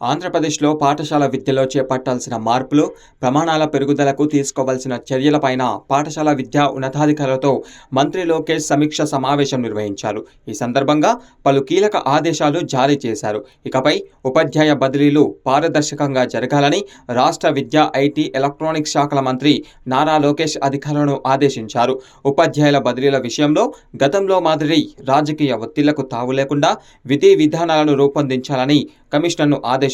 ఆంధ్రప్రదేశ్లో పాఠశాల విద్యలో చేపట్టాల్సిన మార్పులు ప్రమాణాల పెరుగుదలకు తీసుకోవాల్సిన చర్యలపైన పాఠశాల విద్యా ఉన్నతాధికారులతో మంత్రి లోకేష్ సమీక్ష సమావేశం నిర్వహించారు. ఈ సందర్భంగా పలు కీలక ఆదేశాలు జారీ చేశారు. ఇకపై ఉపాధ్యాయ బదిలీలు పారదర్శకంగా జరగాలని రాష్ట్ర విద్యా ఐటీ ఎలక్ట్రానిక్స్ శాఖల మంత్రి నారా లోకేష్ అధికారులను ఆదేశించారు. ఉపాధ్యాయుల బదిలీల విషయంలో గతంలో మాదిరి రాజకీయ ఒత్తిళ్ళకు తావు లేకుండా విధి విధానాలను రూపొందించాలని కమిషనర్ను ఆదేశించారు.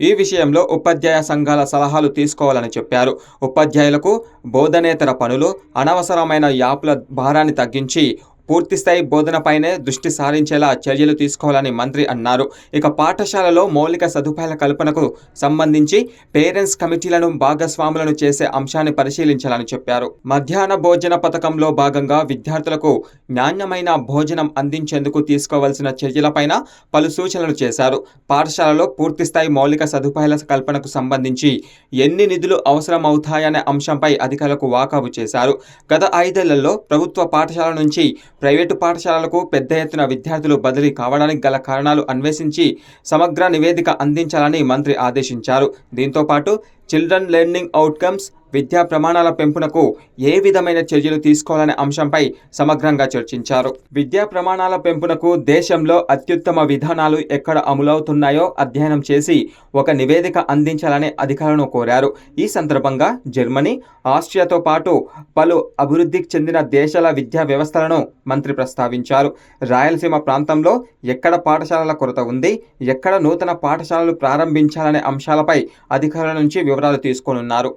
ఈ విషయంలో ఉపాధ్యాయ సంఘాల సలహాలు తీసుకోవాలని చెప్పారు. ఉపాధ్యాయులకు బోధనేతర పనులు అనవసరమైన యాప్ల భారాన్ని తగ్గించి పూర్తిస్థాయి బోధనపైనే దృష్టి సారించేలా చర్యలు తీసుకోవాలని మంత్రి అన్నారు. ఇక పాఠశాలలో మౌలిక సదుపాయాల కల్పనకు సంబంధించి పేరెంట్స్ కమిటీలను భాగస్వాములను చేసే అంశాన్ని పరిశీలించాలని చెప్పారు. మధ్యాహ్న భోజన పథకంలో భాగంగా విద్యార్థులకు నాణ్యమైన భోజనం అందించేందుకు తీసుకోవాల్సిన చర్యలపైన పలు సూచనలు చేశారు. పాఠశాలలో పూర్తిస్థాయి మౌలిక సదుపాయాల కల్పనకు సంబంధించి ఎన్ని నిధులు అవసరమవుతాయనే అంశంపై అధికారులకు వాకాబు చేశారు. గత ఐదేళ్ళలో ప్రభుత్వ పాఠశాల నుంచి ప్రైవేటు పాఠశాలలకు పెద్ద ఎత్తున విద్యార్థులు బదిలీ కావడానికి గల కారణాలు అన్వేషించి సమగ్ర నివేదిక అందించాలని మంత్రి ఆదేశించారు. దీంతో పాటు చిల్డ్రన్ లెర్నింగ్ అవుట్కమ్స్ విద్యా ప్రమాణాల పెంపునకు ఏ విధమైన చర్యలు తీసుకోవాలనే అంశంపై సమగ్రంగా చర్చించారు. విద్యా ప్రమాణాల పెంపునకు దేశంలో అత్యుత్తమ విధానాలు ఎక్కడ అమలవుతున్నాయో అధ్యయనం చేసి ఒక నివేదిక అందించాలని అధికారులను కోరారు. ఈ సందర్భంగా జర్మనీ ఆస్ట్రియాతో పాటు పలు అభివృద్ధికి చెందిన దేశాల విద్యా వ్యవస్థలను మంత్రి ప్రస్తావించారు. రాయలసీమ ప్రాంతంలో ఎక్కడ పాఠశాలల కొరత ఉంది ఎక్కడ నూతన పాఠశాలలు ప్రారంభించాలనే అంశాలపై అధికారుల నుంచి వివరాలు తీసుకోనున్నారు